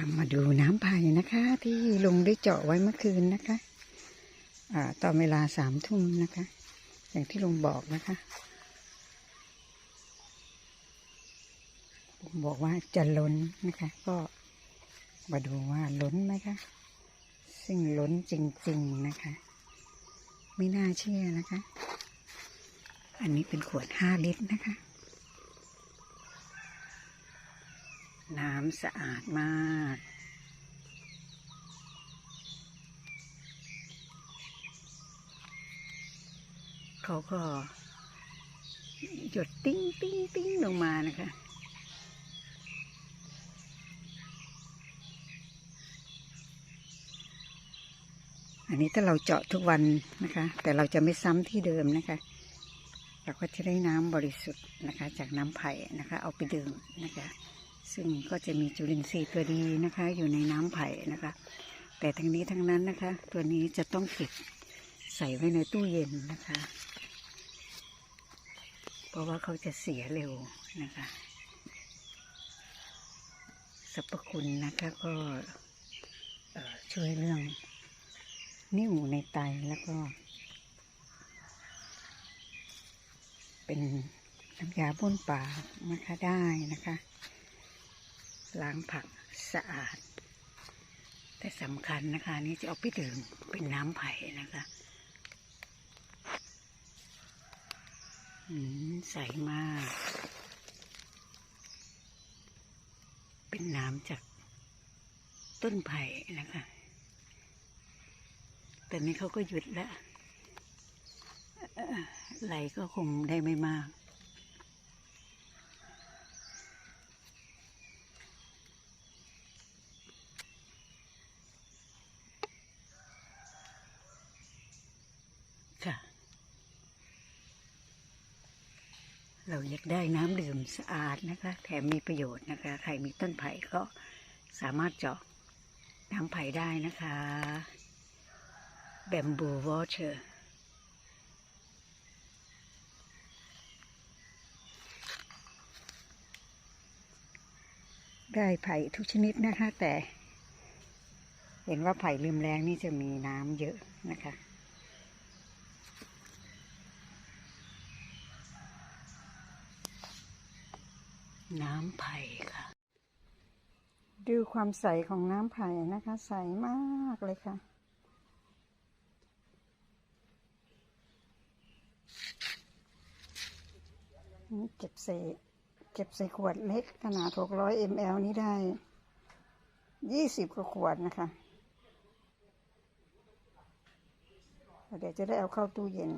ามมาดูน้ำไผ่นะคะ ที่ลุงได้เจาะไว้เมื่อคืนนะคะอ่าตอนเวลาสามทุ่มนะคะ อย่างที่ลุงบอกนะคะลุงบอกว่าจะล้นนะคะ ก็มาดูว่าล้นไหมคะซึ่งล้นจริง ๆนะคะ ไม่น่าเชื่อนะคะ อันนี้เป็นขวดห้าลิตรนะคะ น้ำสะอาดมาก เขาก็หยดติ้งติ้งติ้งลงมานะคะ อันนี้ถ้าเราเจาะทุกวันนะคะ แต่เราจะไม่ซ้ำที่เดิมนะคะ เราก็จะได้น้ำบริสุทธิ์นะคะ จากน้ำไผ่นะคะ เอาไปดื่มนะคะ ซึ่งก็จะมีจุลินทรีย์ตัวดีนะคะ อยู่ในน้ำไผ่นะคะ แต่ทั้งนี้ทั้งนั้นนะคะ ตัวนี้จะต้องเก็บใส่ไว้ในตู้เย็นนะคะ เพราะว่าเขาจะเสียเร็วนะคะสรรพคุณนะคะก็ช่วยเรื่องนิ่วในไตแล้วก็ เป็นน้ำยาบ้วนปากนะคะได้นะคะ ล้างผักสะอาด แต่สำคัญนะคะนี่จะเอาไปดื่มเป็นน้ำไผ่นะคะใสมาก เป็นน้ำจากต้นไผ่นะคะแต่นี้เขาก็หยุดแล้วไหลก็คงได้ไม่มาก เราอยากได้น้ำดื่มสะอาดนะคะ แถมมีประโยชน์นะคะ ใครมีต้นไผ่ก็สามารถเจาะน้ำไผ่ได้นะคะแบมบูวอเ t อร์ได้ไผ่ทุกชนิดนะคะ แต่ เห็นว่าไผ่ลืมแรงนี่จะมีน้ำเยอะนะคะ น้ำไผ่ค่ะ ดูความใสของน้ำไผ่นะคะ ใสมากเลยค่ะ นี่เก็บใส่เก็บใส่ขวดเล็กขนาด 600 ml นี้ได้ 20 กว่าขวดนะคะ เดี๋ยวจะได้เอาเข้าตู้เย็น